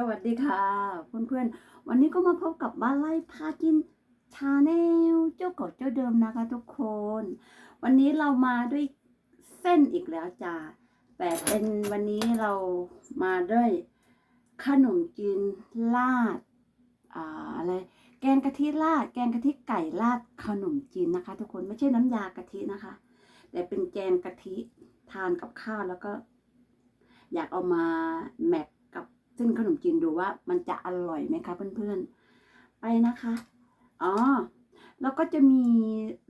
สวัสดีค่ะ เพื่อนๆ วันนี้ก็มาพบกับบ้านไร่พากินชาแนลเจ้าเก่าเจ้าเดิมนะคะทุกคน วันนี้เรามาด้วยเส้นอีกแล้วจ้าแต่เป็นวันนี้เรามาด้วยขนมจีนราดอ่าอะไรแกงกะทิราด แกงกะทิไก่ราดขนมจีนนะคะ ทุกคนไม่ใช่น้ำยากะทินะคะ แต่เป็นแกงกะทิทานกับข้าวแล้วก็ อยากเอามาแมทกับ เส้นขนมจีนดูว่ามันจะอร่อยไหมคะเพื่อนๆ ไปนะคะ อ๋อ แล้วก็จะมี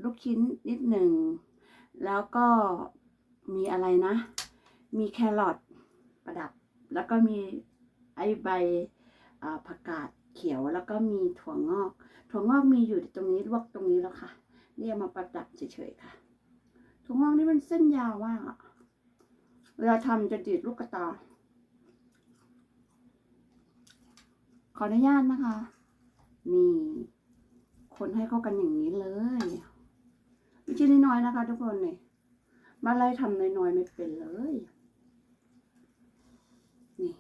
ลูกชิ้นนิดหนึ่ง แล้วก็มีอะไรนะ มีแครอทประดับ แล้วก็มีไอใบอผักกาดเขียว แล้วก็มีถั่วงอก ถั่วงอกมีอยู่ตรงนี้ลวกตรงนี้แล้วค่ะเนี่ยมาประดับเฉยๆค่ะ ถั่วงอกนี่มันเส้นยาวมากอะเวลาทำจะดีดลูกกระตา ขออนุญาตนะคะ นี่ คนให้เข้ากันอย่างนี้เลยไม่ใช่น้อยๆนะคะ ทุกคนเนี่ยมาไล่ทำน้อยๆไม่เป็นเลย นี่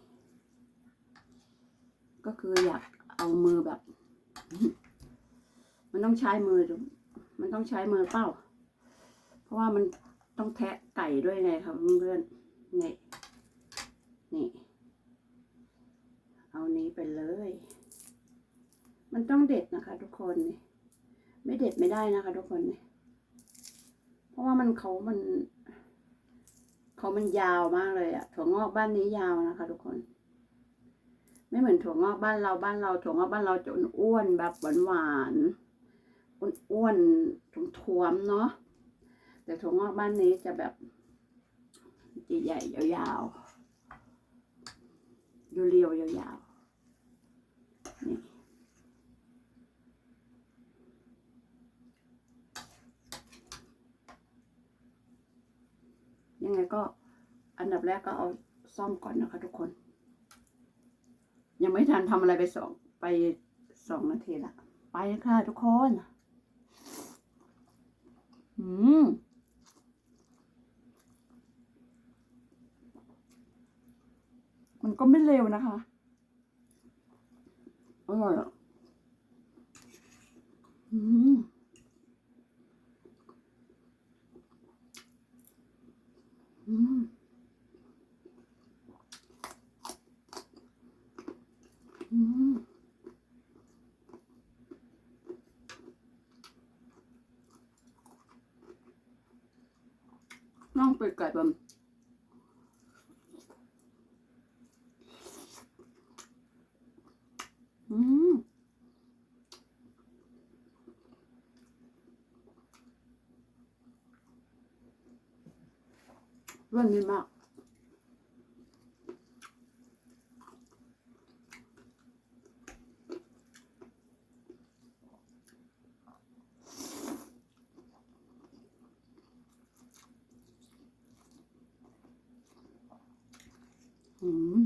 ก็คืออยากเอามือแบบ มันต้องใช้มือ มันต้องใช้มือเปล่าเพราะว่ามันต้องแทะไก่ด้วยไงครับเพื่อนๆนี่นี่ เอานี้ไปเลย มันต้องเด็ดนะคะ ทุกคนนี่ไม่เด็ดไม่ได้นะคะ ทุกคนนี่เพราะว่ามันเขามันเขามันยาวมากเลยอะถั่วงอกบ้านนี้ยาวนะคะ ทุกคน ไม่เหมือนถั่วงอกบ้านเราบ้านเราถั่วงอกบ้านเราจะอ้วนแบบหวานๆอ้วนๆท้วมๆเนาะแต่ถั่วงอกบ้านนี้จะแบบใหญ่ๆยาวๆเรียวๆยาวๆนี่ ยังไงก็อันดับแรกก็เอาซ่อมก่อนนะคะ ทุกคน ยังไม่ทันทำอะไรไปสองไปสองนาทีละไปค่ะทุกคนอืมมันก็ไม่เร็วนะคะอร่อยอะอืม อืม อืม น้องเป็ดไก่บมอืมวันนี้มาก อืม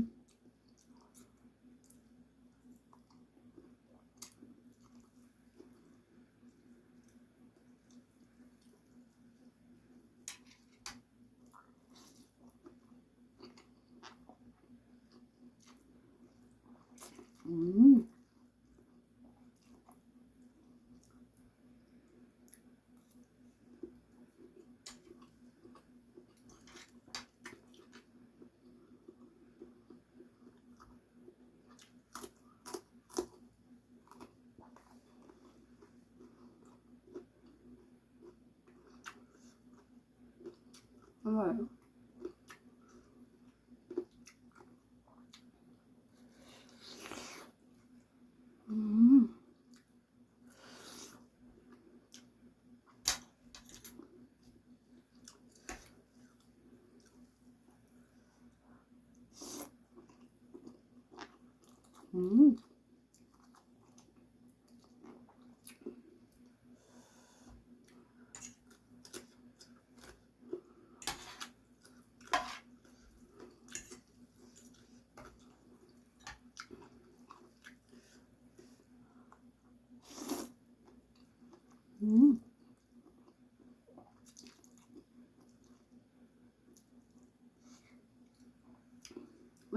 อืมอร่อยอื วั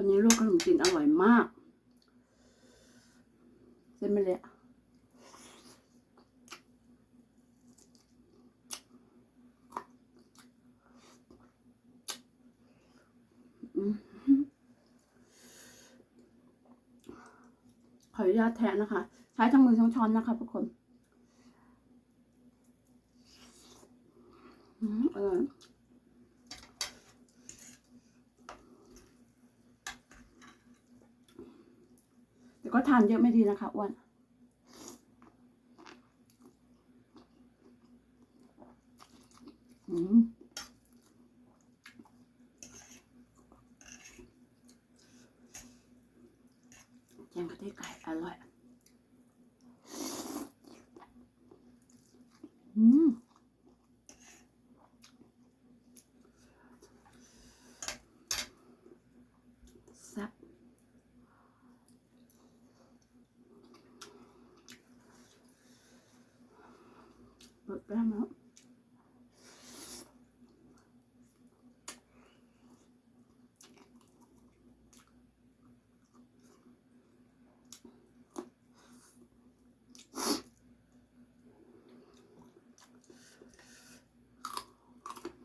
นนี้ลูกขนมจีนอร่อยมากเส้นไม่เละขออนุญาตแทะนะคะ ใช้ทั้งมือทั้งช้อนนะคะทุกคน อืมอร่อย แต่ก็ทานเยอะไม่ดีนะคะอ้วนอืมแกงกะทิไก่อร่อย อืม แซ่บ เปิดแก้มแล้ว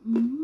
อืม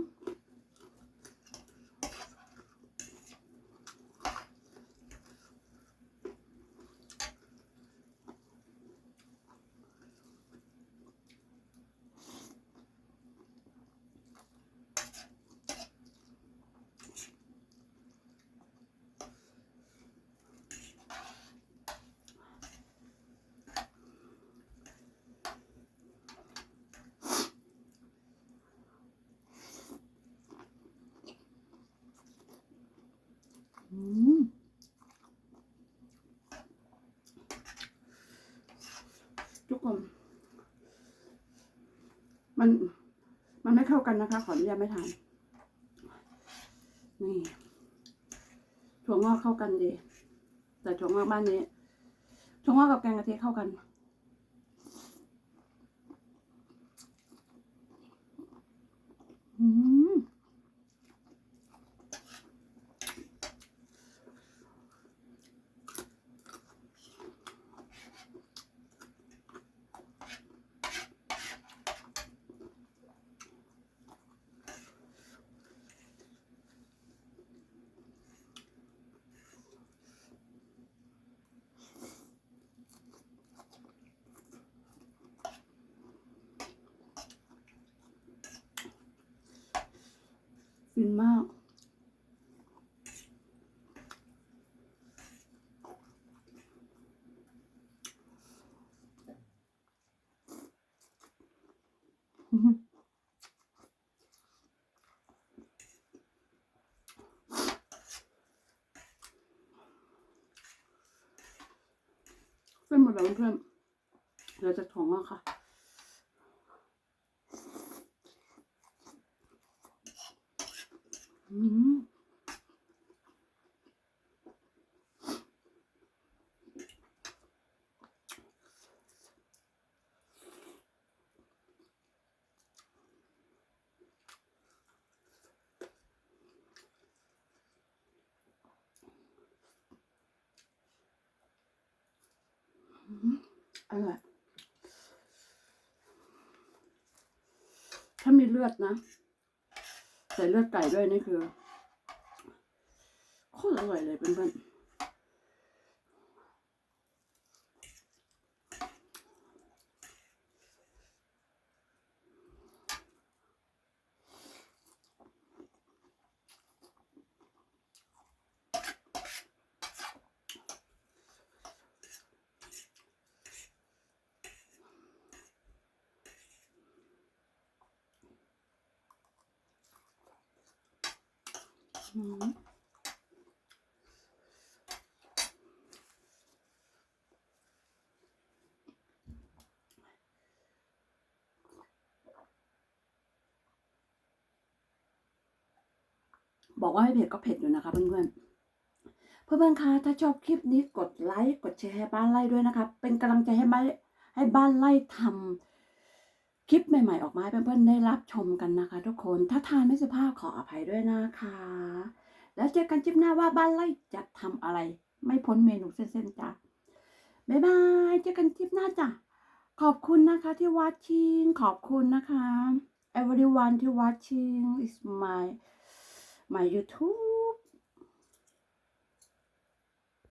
อืม ทุกคน มัน มันไม่เข้ากันนะคะ ขออนุญาตไม่ทานนี่ถั่วงอกเข้ากันดีแต่ถั่วงอกบ้านนี้ถั่วงอกกับแกงกะทิเข้ากัน อืม ฟินมากอื้อหือเป็นหมดแล้วเพื่อนเหลือจากถั่วงอกค่ะ อืมอืมอร่อยถ้ามีเลือดนะ ใส่เลือดไก่ด้วยนี่คือโคตรอร่อยเลยเพื่อนๆ บอกว่าให้เผ็ดก็เผ็ดอยู่นะคะเพื่อนๆ เพื่อนๆ คะ ถ้าชอบคลิปนี้กดไลค์ กดแชร์ให้บ้านไล่ด้วยนะคะ เป็นกำลังใจให้บ้านให้บ้านไล่ทำ คลิปใหม่ๆออกมาให้เพื่อนๆได้รับชมกันนะคะ ทุกคนถ้าทานไม่สุภาพขออภัยด้วยนะคะ แล้วเจอกันคลิปหน้าว่าบ้านไล่จะทำอะไร ไม่พ้นเมนูเส้นๆจ้ะบ๊ายบายเจอกันคลิปหน้าจ้ะขอบคุณนะคะที่ watching ขอบคุณนะคะ everyone ที่ watching is my my YouTube